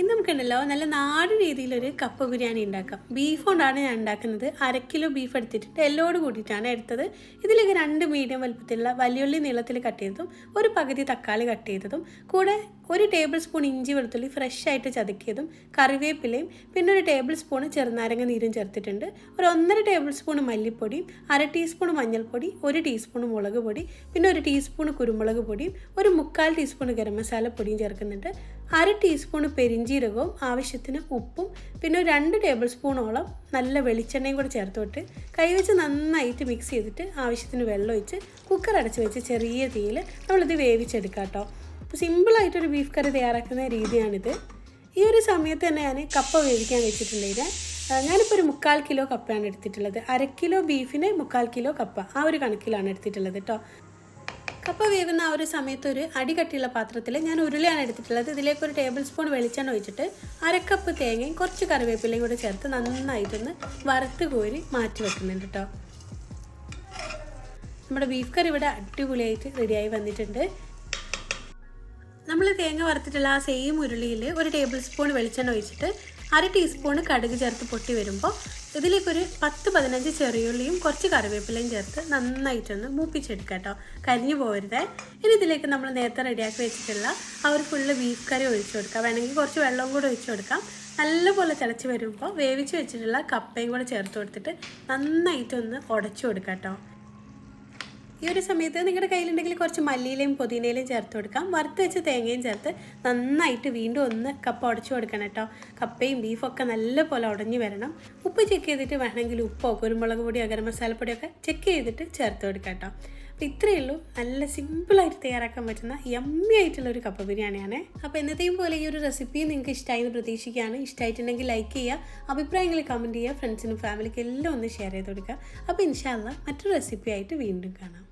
ഇന്ന് നമുക്കുണ്ടല്ലോ നല്ല നാടൻ രീതിയിലൊരു കപ്പ ബിരിയാണി ഉണ്ടാക്കാം. ബീഫ് കൊണ്ടാണ് ഞാൻ ഉണ്ടാക്കുന്നത്. അര കിലോ ബീഫ് എടുത്തിട്ട് എല്ലോട് കൂട്ടിയിട്ടാണ് എടുത്തത്. ഇതിലേക്ക് രണ്ട് മീഡിയം വലുപ്പത്തിലുള്ള വലിയുള്ളി നീളത്തിൽ കട്ട് ചെയ്തതും ഒരു പകുതി തക്കാളി കട്ട് ചെയ്തതും കൂടെ ഒരു ടേബിൾ സ്പൂൺ ഇഞ്ചി വെളുത്തുള്ളി ഫ്രഷ് ആയിട്ട് ചതുക്കിയതും കറിവേപ്പിലയും പിന്നെ ഒരു ടേബിൾ സ്പൂൺ ചെറുനാരങ്ങ നീരും ചേർത്തിട്ടുണ്ട്. ഒരു ഒന്നര ടേബിൾ സ്പൂൺ മല്ലിപ്പൊടിയും അര ടീസ്പൂൺ മഞ്ഞൾപ്പൊടി ഒരു ടീസ്പൂൺ മുളക് പൊടി പിന്നെ ഒരു ടീസ്പൂൺ കുരുമുളക് പൊടിയും ഒരു മുക്കാൽ ടീസ്പൂൺ ഗരം മസാല പൊടിയും ചേർക്കുന്നുണ്ട്. അര ടീസ്പൂൺ പെരിഞ്ചീരകവും ആവശ്യത്തിന് ഉപ്പും പിന്നെ ഒരു രണ്ട് ടേബിൾ സ്പൂണോളം നല്ല വെളിച്ചെണ്ണയും കൂടെ ചേർത്തോട്ട് കൈവച്ച് നന്നായിട്ട് മിക്സ് ചെയ്തിട്ട് ആവശ്യത്തിന് വെള്ളം ഒഴിച്ച് കുക്കർ അടച്ച് വെച്ച് ചെറിയ തീയിൽ നമ്മളിത് വേവിച്ചെടുക്കാം കേട്ടോ. അപ്പോൾ സിമ്പിളായിട്ടൊരു ബീഫ് കറി തയ്യാറാക്കുന്ന രീതിയാണിത്. ഈ ഒരു സമയത്ത് തന്നെ ഞാൻ കപ്പ വേവിക്കാൻ വെച്ചിട്ടുണ്ടെങ്കിൽ ഞാനിപ്പോൾ ഒരു മുക്കാൽ കിലോ കപ്പയാണ് എടുത്തിട്ടുള്ളത്. അര കിലോ ബീഫിന് മുക്കാൽ കിലോ കപ്പ. ആ ഒരു കണക്കിലാണ് എടുത്തിട്ടുള്ളത് കേട്ടോ. കപ്പ വേവുന്ന ആ ഒരു സമയത്ത് ഒരു അടി കട്ടിയുള്ള പാത്രത്തിൽ ഞാൻ ഉരുളയാണ് എടുത്തിട്ടുള്ളത്. ഇതിലേക്ക് ഒരു ടേബിൾ സ്പൂൺ വെളിച്ചെണ്ണ ഒഴിച്ചിട്ട് അരക്കപ്പ് തേങ്ങയും കുറച്ച് കറിവേപ്പിലയും കൂടെ ചേർത്ത് നന്നായിട്ടൊന്ന് വറുത്ത് കോരി മാറ്റി വെക്കുന്നുണ്ട് കേട്ടോ നമ്മുടെ ബീഫ് കറി ഇവിടെ അടിപൊളിയായിട്ട് റെഡിയായി വന്നിട്ടുണ്ട്. നമ്മൾ തേങ്ങ വറുത്തിട്ടുള്ള ആ സെയിം ഉരുളിയിൽ ഒരു ടേബിൾ സ്പൂൺ വെളിച്ചെണ്ണ ഒഴിച്ചിട്ട് അര ടീസ്പൂൺ കടുക് ചേർത്ത് പൊട്ടി വരുമ്പോൾ ഇതിലേക്കൊരു പത്ത് പതിനഞ്ച് ചെറിയുള്ളിയും കുറച്ച് കറിവേപ്പിലയും ചേർത്ത് നന്നായിട്ടൊന്ന് മൂപ്പിച്ചെടുക്കുക കേട്ടോ കരിഞ്ഞു പോകരുതേ ഇനി ഇതിലേക്ക് നമ്മൾ നേരത്തെ റെഡിയാക്കി വെച്ചിട്ടുള്ള ആ ഒരു ഫുള്ള് ബീഫ് കറി ഒഴിച്ചു കൊടുക്കാം. വേണമെങ്കിൽ കുറച്ച് വെള്ളവും കൂടെ ഒഴിച്ചു കൊടുക്കാം. നല്ലപോലെ തിളച്ച് വരുമ്പോൾ വേവിച്ച് വെച്ചിട്ടുള്ള കപ്പയും കൂടെ ചേർത്ത് കൊടുത്തിട്ട് നന്നായിട്ടൊന്ന് ഉടച്ചു കൊടുക്കാം കേട്ടോ ഈ ഒരു സമയത്ത് നിങ്ങളുടെ കയ്യിലുണ്ടെങ്കിൽ കുറച്ച് മല്ലിയിലയും പുതിനയിലയും ചേർത്ത് കൊടുക്കാം. വറുത്ത് വെച്ച് തേങ്ങയും ചേർത്ത് നന്നായിട്ട് വീണ്ടും ഒന്ന് കപ്പ ഉടച്ചു കൊടുക്കണം കേട്ടോ. കപ്പയും ബീഫൊക്കെ നല്ലപോലെ ഉടഞ്ഞു വരണം. ഉപ്പ് ചെക്ക് ചെയ്തിട്ട് വേണമെങ്കിൽ ഉപ്പോ കുരുമുളക് പൊടിയോ ഗരം മസാലപ്പൊടിയൊക്കെ ചെക്ക് ചെയ്തിട്ട് ചേർത്ത് കൊടുക്കാം കേട്ടോ. അപ്പോൾ ഇത്രയേ ഉള്ളൂ. നല്ല സിമ്പിളായിട്ട് തയ്യാറാക്കാൻ പറ്റുന്ന യമ്മി ആയിട്ടുള്ള ഒരു കപ്പ ബിരിയാണിയാണ്. അപ്പോൾ എന്നത്തെയും പോലെ ഈ ഒരു റെസിപ്പി നിങ്ങൾക്ക് ഇഷ്ടമായി എന്ന് പ്രതീക്ഷിക്കുകയാണ്. ഇഷ്ടമായിട്ടുണ്ടെങ്കിൽ ലൈക്ക് ചെയ്യുക അഭിപ്രായങ്ങൾ കമന്റ് ചെയ്യുക ഫ്രണ്ട്സിനും ഫാമിലിക്കും എല്ലാം ഒന്ന് ഷെയർ ചെയ്ത് കൊടുക്കുക. അപ്പോൾ ഇൻഷാല്ല മറ്റൊരു റെസിപ്പി ആയിട്ട് വീണ്ടും കാണാം.